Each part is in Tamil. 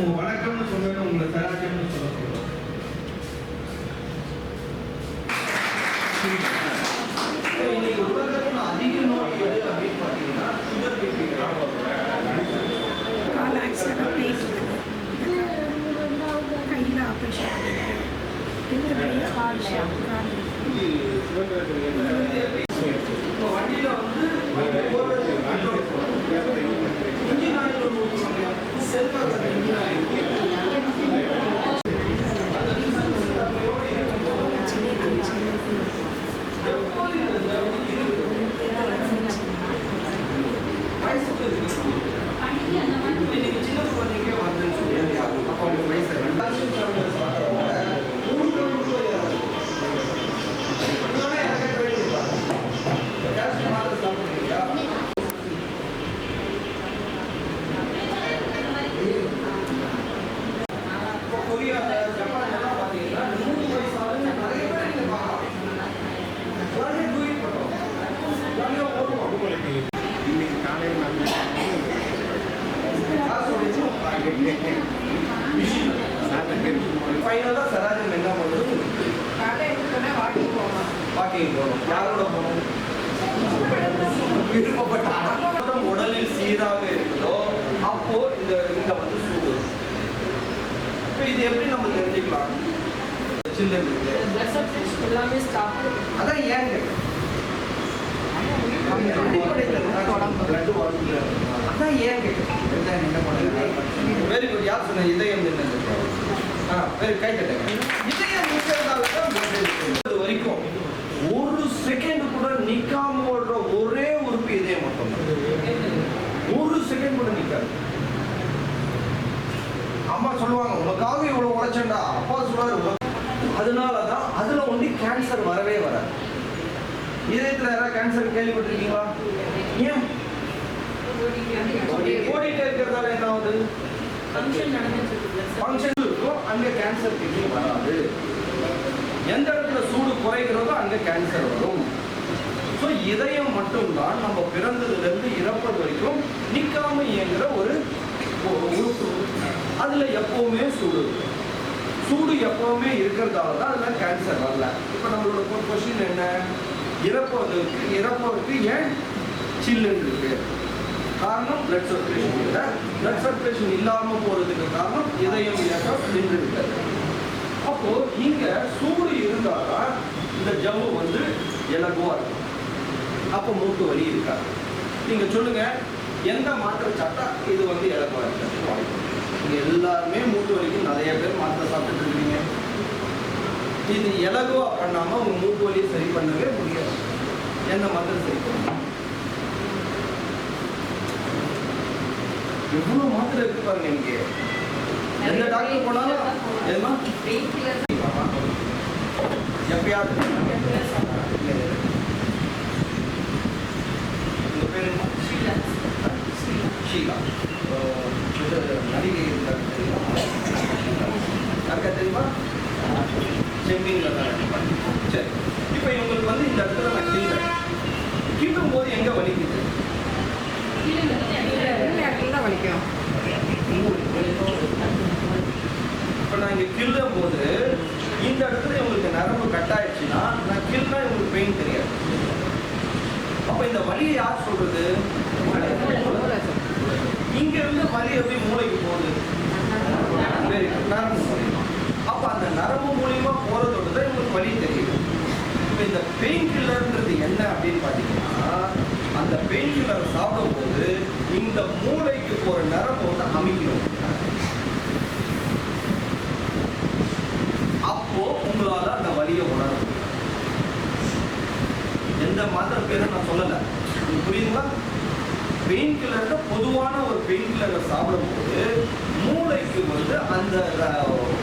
உங்க வணக்கம்னு சொல்லணும் உங்களை சராஜம்னு சொல்ல சொல்றோம். இன்னைக்கு உலகத்துல அதிக நோய் எது அப்படின்னு பார்த்தீங்கன்னா சுகர் பிபி கால் ஆக்சிடென்ட் பிளேட் கையில் ஆப்ரேஷன் இந்த பெரிய கால் கால் இப்போ வண்டியில வந்து போறது ஃபைனலாக சராஜம் என்ன பண்ணுறது வாக்கிங் போகணும் யாரோட போகணும் விருப்பப்பட்ட உடலில் சீராக இருக்குதோ அப்போ இந்த இங்க வந்து சூடு இப்போ இது எப்படி நம்ம தெரிஞ்சுக்கலாம். எல்லாமே ஸ்டாப் அதான் ஏன் கேட்குறேன் அதான் ஏன் கேட்டேன் என்ன வெரி குட். யார் சொன்ன இதயம் என்னது ஆ வெரி கை தட்டுங்க. இதயம் நிற்கிறதால தான் blood வரைக்கும் ஒரு செகண்ட் கூட நிக்காம ஓடுற ஒரே உறுப்பு இதயம் மட்டும் ஒரு செகண்ட் கூட நிக்காது. அம்மா சொல்லுவாங்க உனக்காக இவ்வளவு உழைச்சேன்டா. அப்பா சொல்லுவாரு "உனக்கு-" அதனாலதான் அதுல ஒண்டி கேன்சர் வரவே வராது. இதயத்துல யாராவது கேன்சர் கேள்விப்பட்டிருக்கீங்களா? ஏன் ஓடிட்டே இருக்கிறதால என்ன ஆகுது? ஃபங்க்ஷன் இருக்கு இருக்கும் அங்க கேன்சர் கிட்னி வராது. எந்த இடத்துல சூடு குறைகிறதோ அங்க கேன்சர் வரும். ஸோ இதயம் மட்டும்தான் நம்ம பிறந்ததுல இருந்து இறப்பது வரைக்கும் நிக்காம இயங்குற ஒரு ஒரு உறுப்பு. அதுல எப்பவுமே சூடு. இருக்கும். சூடு எப்பவுமே இருக்கிறதால தான் அதுல கேன்சர் வரல. இப்போ நம்மளோட கொஸ்டின் என்ன? இறப்பதற்கு இறப்பதற்கு ஏன் சில்லுன்னு இருக்கு? காரணம் பிளட் சர்க்குலேஷன் இல்லை. பிளட் சர்க்குலேஷன் இல்லாமல் போகிறதுக்கு காரணம் இதயம் இயக்கம் நின்று விட்டது. அப்போ இங்க சூடு இருந்தாதான் இந்த ஜவ்வு வந்து இலகுவா இருக்கும். அப்போ மூட்டு வலி இருக்காது. நீங்க சொல்லுங்க எந்த மாத்திரை சாப்பிட்டா இது வந்து இலகுவா இருக்காது? வாய்ப்பு இங்க எல்லாருமே மூட்டு வலிக்கு நிறைய பேர் மாத்திரை சாப்பிட்டு இருக்கீங்க. இது இலகுவா பண்ணாம உங்க மூட்டு வலியை சரி பண்ணவே முடியாது. எந்த மாத்திரை சரி பண்ணுங்க எவ்வளவு மாத்திரை இருக்கு பாருங்க இங்க. எந்த டாக்டர் போனாலும் எதுமா எப்பயாவது உங்க பேர் என்ன ஷீலா. நடிகை இருந்தாங்க தெரியுமா? அக்கா தெரியுமா? செம்பிங்கில் தான் சரி. இப்போ இவங்களுக்கு வந்து இந்த இடத்துல நான் கிள்றேன் கிள்ளும் போது எங்க வலிக்குது எல்லாம் வலிக்கும் இப்போ நான் இங்கே கிள்ளும் போது இந்த இடத்துல இவங்களுக்கு நரம்பு கட் ஆயிடுச்சுன்னா நான் கிள்னா இவங்களுக்கு பெயின் தெரியாது. அப்போ இந்த வலியை யார் சொல்றது? இங்க இருந்து வலி எப்படி மூளைக்கு போகுது. நரம்பு மூலியமா அப்போ அந்த நரம்பு மூலியமா போறதோட தான் இவங்களுக்கு வலி தெரியுது இப்போ இந்த பெயின் கில்லர்ன்றது என்ன அப்படின்னு பார்த்தீங்கன்னா அந்த பெயின் கில்லர் சாப்பிடும்போது இந்த மூளைக்கு போற நரம்பு வந்து அமைக்கணும் அப்போ உங்களால அந்த வலியை உணர முடியும் எந்த மாத்திரை பேரும் நான் சொல்லல உங்களுக்கு புரியுதுங்களா பெயின் கில்லர்ல பொதுவான ஒரு பெயின் கில்லரை சாப்பிடும்போது மூளைக்கு வந்து அந்த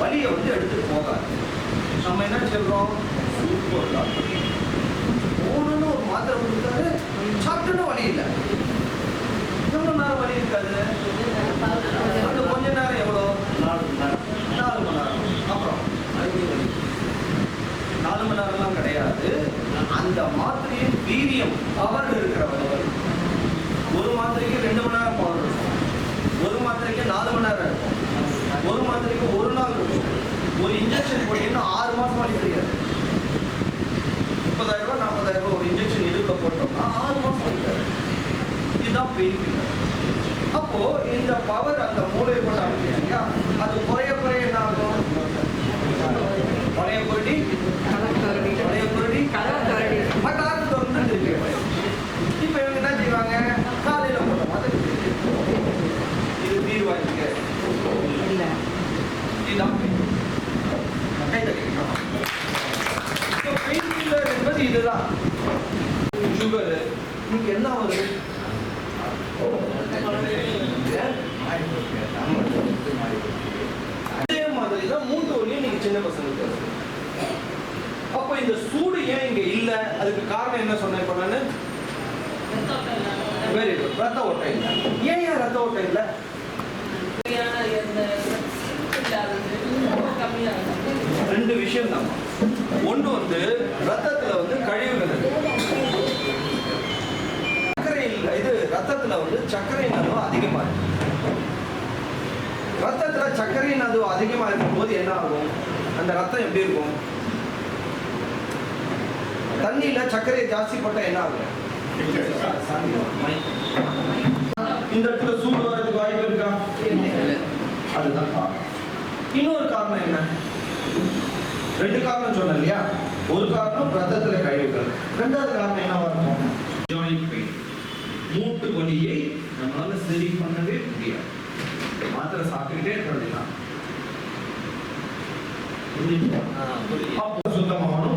வலியை வந்து எடுத்துட்டு போகாது. நம்ம என்ன சொல்றோம்? சூப்பர் டாக்டர் போகணும்னு ஒரு மாத்திரை கொடுத்தாரு சாப்பிட்டுன்னு வலி இல்லை. எவ்வளவு நேரம் வலி இருக்காது? அந்த கொஞ்ச நேரம் எவ்வளோ? நாலு மணி நேரம். நாலு மணி நேரம். அப்புறம் நாலு மணி நேரம்லாம் கிடையாது. அந்த மாத்திரையின் வீரியம் பவர் இருக்கிற ஒரு மாத்திரைக்கு ரெண்டு மணி நேரம் ஒரு மாத்திரைக்கு நாலு மணி நேரம் இருக்கும் ஒரு மாத்திரைக்கு ஒரு நாள் இருக்கும் ஒரு இன்ஜெக்ஷன் போட்டீங்கன்னா ஆறு மாசம் வழி தெரியாது. முப்பதாயிரம் ரூபாய் நாற்பதாயிரம் ரூபாய் ஒரு இன்ஜெக்ஷன் இடுக்க போட்டோம்னா ஆறு மாசம் வலி இதுதான் பெயின் கில்லர் அப்போ இந்த பவர் அந்த மூளை போட்டு அமைக்கிறீங்க அது குறைய குறைய என்ன ஆகும்? குறைய போயிட்டு பழைய பொருடி மட்டாரு திறந்து இப்போ இவங்க என்ன செய்வாங்க காலையில போட்ட மாதிரி இது தீர்வாங்க இதுதான் கை தட்டிக்கலாம் பெயின் கில்லர் என்பது இதுதான் சுகர் இன்னைக்கு என்ன வருது அதே மாதிரி தான் மூட்டு வலியும் நீங்க சின்ன பசங்களுக்கு வருது. அப்போ இந்த சூடு ஏன் இங்க இல்ல? அதுக்கு காரணம் என்ன சொன்னேன் நானு? வெரி குட் ரத்த ஓட்டம் இல்ல. ஏன் ஏன் ரத்த ஓட்டம் இல்ல? ரெண்டு விஷயம் தான் ஒண்ணு வந்து ரத்தத்துல வந்து கழிவுகள் இருக்கு. சர்க்கரை இல்ல இது ரத்தத்துல வந்து சர்க்கரையின் அளவு அதிகமா இருக்கு. ரத்தத்துல சர்க்கரையின் அளவு அதிகமா இருக்கும்போது என்ன ஆகும்? அந்த ரத்தம் எப்படி இருக்கும்? தண்ணியில சர்க்கரையை ஜாஸ்தி போட்டா என்ன ஆகும்? இந்த இடத்துல சூடு வரதுக்கு வாய்ப்பு இருக்கா? அதுதான் இன்னொரு காரணம் என்ன? ரெண்டு காரணம் சொன்னேன் இல்லையா? ஒரு காரணம் ரத்தத்துல கழிவுகள் ரெண்டாவது காரணம் என்ன இருக்கும் ஜாயிண்ட் பெயின் மூட்டு வலியை நம்மளால சரி பண்ணவே முடியாது. மாத்திரை சாப்பிட்டுக்கிட்டே இருக்க வேண்டியதான் அப்போ சுத்தமாகணும்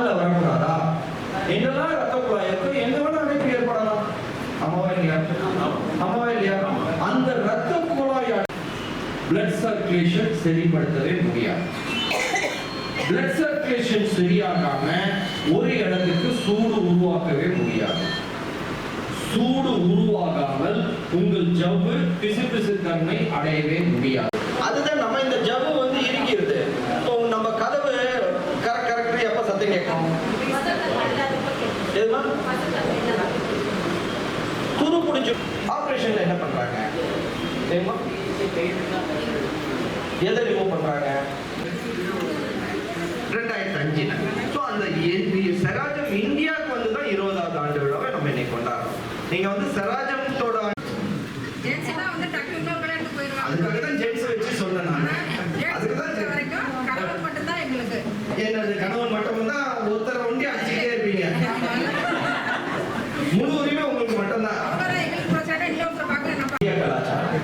காலில் வரக்கூடாதா என்னெல்லாம் ரத்த குழாய் இருக்கோ எங்க வேணா ஏற்படலாம். அம்மாவா இல்லையா? அம்மாவா இல்லையா? அந்த ரத்த குழாய் பிளட் சர்க்குலேஷன் சரிப்படுத்தவே முடியாது. பிளட் சர்க்குலேஷன் சரியாகாம ஒரு இடத்துக்கு சூடு உருவாக்கவே முடியாது. சூடு உருவாகாமல் உங்கள் ஜவ்வு பிசுபிசு தன்மை அடையவே முடியாது அதுதான் நம்ம இந்த ஜவ்வு வந்து இருக்கிறது இப்போ நம்ம கதவு கரெக்ட் கரெக்ட் எப்ப சத்தம் கேட்கும் எதுமா துரு பிடிச்சு ஆபரேஷன்ல என்ன பண்றாங்க தெரியுமா எதை ரிமூவ் பண்றாங்க? ரெண்டாயிரத்தி அஞ்சுல. ஸோ அந்த சராஜம் இந்தியாவுக்கு வந்து தான் இருபதாவது ஆண்டு விழாவை நம்ம இன்னைக்கு கொண்டாடுறோம். நீங்க வந்து சராஜத்தோட. அதுக்காக தான் ஜென்ஸ் வச்சு சொன்னேன் நான் ஆனா, ஜென்ஸ் அதுக்கு தான் பொறுத்த வரைக்கும் கணவன் மட்டும்தான் எங்களுக்கு. என்னது கணவன் மட்டும் தான் ஒருத்தரை ஒண்டி அடிச்சுட்டே இருப்பீங்க முழு உரிமை உங்களுக்கு மட்டும்தான் அவரை எங்களுக்கு பிரச்சனை, இன்னொருத்தரை பார்க்க என்ன இந்திய கலாச்சாரம்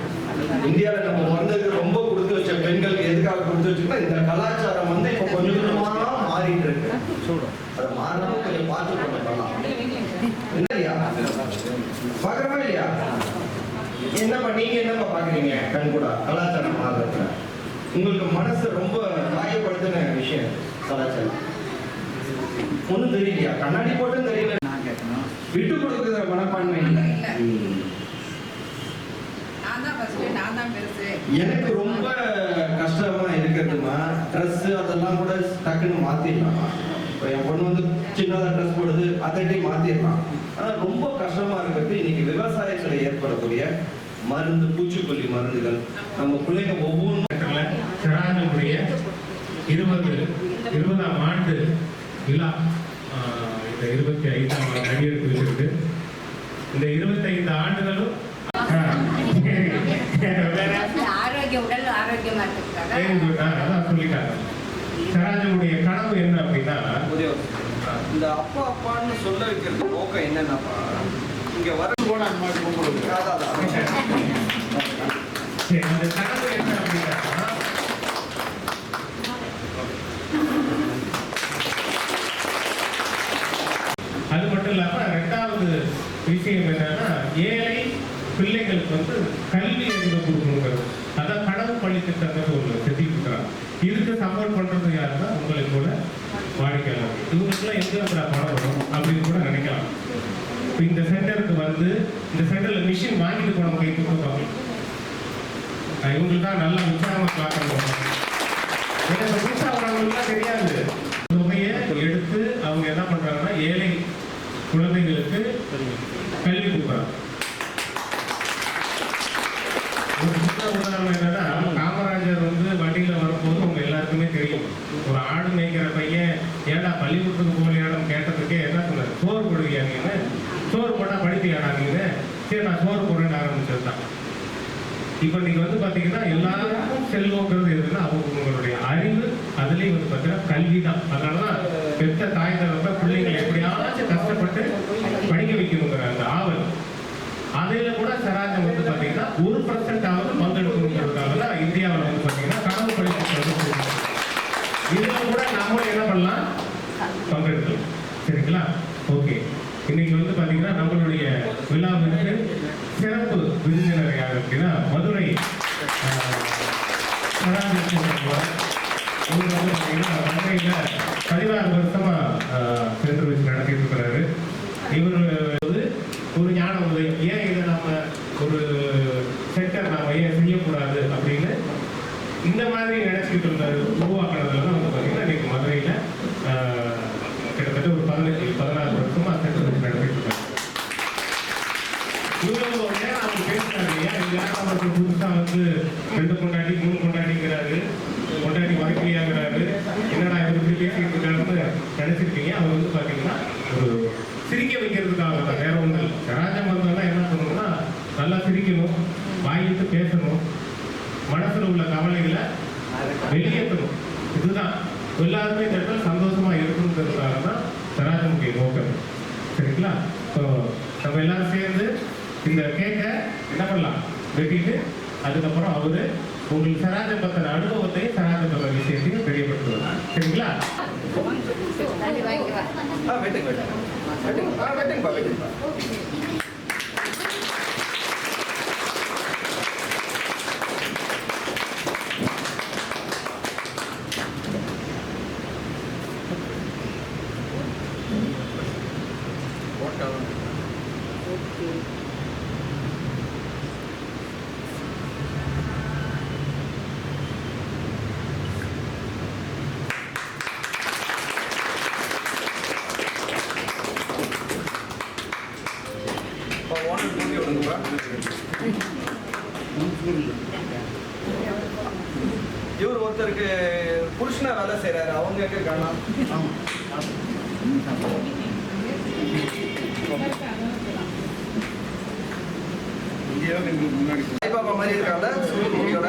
இந்தியாவில் நம்ம பிறந்ததுக்கு ரொம்ப கொடுத்து வச்ச பெண்களுக்கு எதுக்காக கொடுத்து வச்சுக்கோன்னா இந்த கலாச்சாரம் வந்து இப்போ கொஞ்சம் கொஞ்சமா மாறிட்டு இருக்கு அதை மாறாம கொஞ்சம் பார்த்து என்ன இல்லையா பார்க்குறமா இல்லையா? என்னப்பா நீங்க என்னப்பா பாக்குறீங்க கண் கூட கலாச்சாரம் மாறுறதுல. உங்களுக்கு மனசு ரொம்ப காயப்படுத்தின விஷயம் கலாச்சாரம். ஒண்ணும் தெரியலையா? கண்ணாடி போட்டும் தெரியல. விட்டு கொடுக்குற மனப்பான்மை. இல்லை. எனக்கு ரொம்ப கஷ்டமா இருக்கிறதுமா? ட்ரெஸ் அதெல்லாம் கூட டக்குன்னு மாத்திடலாமா? இப்போ என் பொண்ணு வந்து சின்னதா ட்ரெஸ் போடுது அதட்டி மாத்திடலாம். ஆனா ரொம்ப கஷ்டமா இருக்கிறது இன்னைக்கு விவசாயத்துல ஏற்படக்கூடிய மருந்து பூச்சிக்கொல்லி மருந்துகள் நம்ம பிள்ளைங்க ஒவ்வொன்றும் இடத்துல சிராஜனுடைய இருபது இருபதாம் ஆண்டு விழா இந்த இருபத்தி ஐந்தாம் ஆண்டு அடியெடுத்து வச்சிருக்கு. இந்த இருபத்தைந்து ஆண்டுகளும் ஆஹ், வேற ஆரோக்கிய உடல் ஆரோக்கியமா இருக்கிறதுக்காக. சிராஜனுடைய கனவு என்ன அப்படின்னா. இந்த அப்பா அப்பான்னு சொல்ல வைக்கிறது நோக்கம் என்னன்னாப்பா இங்க வர கூட அந்த மாதிரி. சரி, அந்த கனவு என்ன அப்படின்னா அது மட்டும் இல்லாம ரெண்டாவது விஷயம் என்னன்னா ஏழை பிள்ளைகளுக்கு வந்து கல்வி அறிவு கொடுக்கணுங்கிறது அதான் கனவு பள்ளி திட்டங்கள் ஒரு செஞ்சுட்டு இதுக்கு சப்போர்ட் பண்றது யாருன்னா உங்களை கூட வாடிக்கையாளர். இவங்களுக்குலாம் எங்க இருக்கிற பணம் வரும் அப்படின்னு கூட நினைக்கலாம். இப்போ இந்த சென்டருக்கு வந்து இந்த சென்டர்ல மிஷின் வாங்கிட்டு போனவங்க கை கொடுப்பாங்க இவங்களுக்கு தான் நல்லா உற்சாகமாக பார்க்கணும். எனக்கு புதுசா வரவங்களுக்குலாம் தெரியாது தொகையை எடுத்து அவங்க என்ன பண்றாங்கன்னா ஏழை குழந்தைகளுக்கு கல்வி கொடுக்குறாங்க ஒரு சின்ன உதாரணம் என்னன்னா காமராஜர் வந்து வண்டியில வரும்போது உங்க எல்லாருக்குமே தெரியும் ஒரு ஆடு மேய்க்கிற பையன் ஏடா பள்ளிக்கூடத்துக்கு போகலையாடம் கேட்டதுக்கே என்ன சொன்னார் சோறு போடுவியா நீங்க சோறு போட்டா படிப்பியாடா நீங்க சரி நான் சோறு போடுறேன்னு ஆரம்பிச்சது தான் இப்போ நீங்க வந்து பாத்தீங்கன்னா எல்லாருக்கும் செல்வங்கிறது எதுன்னா அவங்க உங்களுடைய அறிவு அதுலயும் வந்து பாத்தீங்கன்னா கல்வி தான் அதனாலதான் பெத்த தாய் தரப்ப பிள்ளைங்களை எப்படியாச்சும் கஷ்டப்பட்டு படிக்க வைக்கணுங்கிற அந்த ஆவல். அதுல கூட சராஜம் வந்து பாத்தீங்கன்னா ஒரு பர்சன்ட் ஆவது பங்கெடுக்கணுங்கிறதுக்காக தான் இந்தியாவில் வந்து பாத்தீங்கன்னா கனவு படிப்பு இதுல கூட நாமளும் என்ன பண்ணலாம் பங்கெடுக்கலாம் சரிங்களா ஓகே இன்னைக்கு வந்து பாத்தீங்கன்னா நம்மளுடைய விழாவிற்கு சிறப்பு விருந்தினர் யார் அப்படின்னா மதுரை மதுரையில் பதினாறு வருஷமா சென்று வச்சு நடத்திட்டு இருக்கிறாரு. இவர் வந்து ஒரு ஞான உதயம். ஏன் இதை நம்ம ஒரு சென்டர் நாம ஏன் செய்யக்கூடாது அப்படின்னு இந்த மாதிரி நினைச்சிட்டு இருந்தாரு உருவாக்குனதுல தான் வந்து பாத்தீங்கன்னா இன்னைக்கு மதுரையில ஆஹ், கிட்டத்தட்ட ஒரு பதினஞ்சு பதினாறு வருஷமா சென்டர் வச்சு நடத்திட்டு இருக்காரு இவ்வளவு நேரம் அவர் பேசினாரு ஏன் இந்த நேரம் அவருக்கு புதுசா வந்து ரெண்டு கொண்டாடி மூணு கொண்டாடிங்கிறாரு கொண்டாடி வரக்கலையாங்கிறாரு என்னடா இவர் இப்படி பேசிட்டு இருக்காருன்னு நினைச்சிருக்கீங்க அவர் வந்து பாத்தீங்கன்னா ஒரு சிரிக்க வைக்கிறதுக்காக தான் வேற ஒன்றும் இல்லை சராஜம் வந்தோம்னா என்ன பண்ணணும்னா நல்லா சிரிக்கணும் பேசணும் மனசுல உள்ள கவலைகளை வெளியேற்றணும். இதுதான். எல்லாருமே இந்த இடத்துல சந்தோஷமா இருக்கணுங்கிறதுக்காக தான் சராஜமுடைய நோக்கம் சரிங்களா? ஸோ நம்ம எல்லாரும் சேர்ந்து இந்த கேக்கை என்ன பண்ணலாம்? வெட்டிட்டு அதுக்கப்புறம் அவரு உங்களுக்கு சராஜம் பத்தின அனுபவத்தையும் சராஜம் பத்தின விஷயத்தையும் தெரியப்படுத்துவார். சரிங்களா? வெட்டுங்க வெட்டுங்க. வெட்டுங்க ஆ வெட்டுங்கப்பா வெட்டுங்கப்பா இவர் ஒருத்தருக்கு புருஷனா வேலை செய்றாரு. அவங்க எங்க காணோம் சாய்பாபா மாதிரி இருக்காங்க சுருதியோட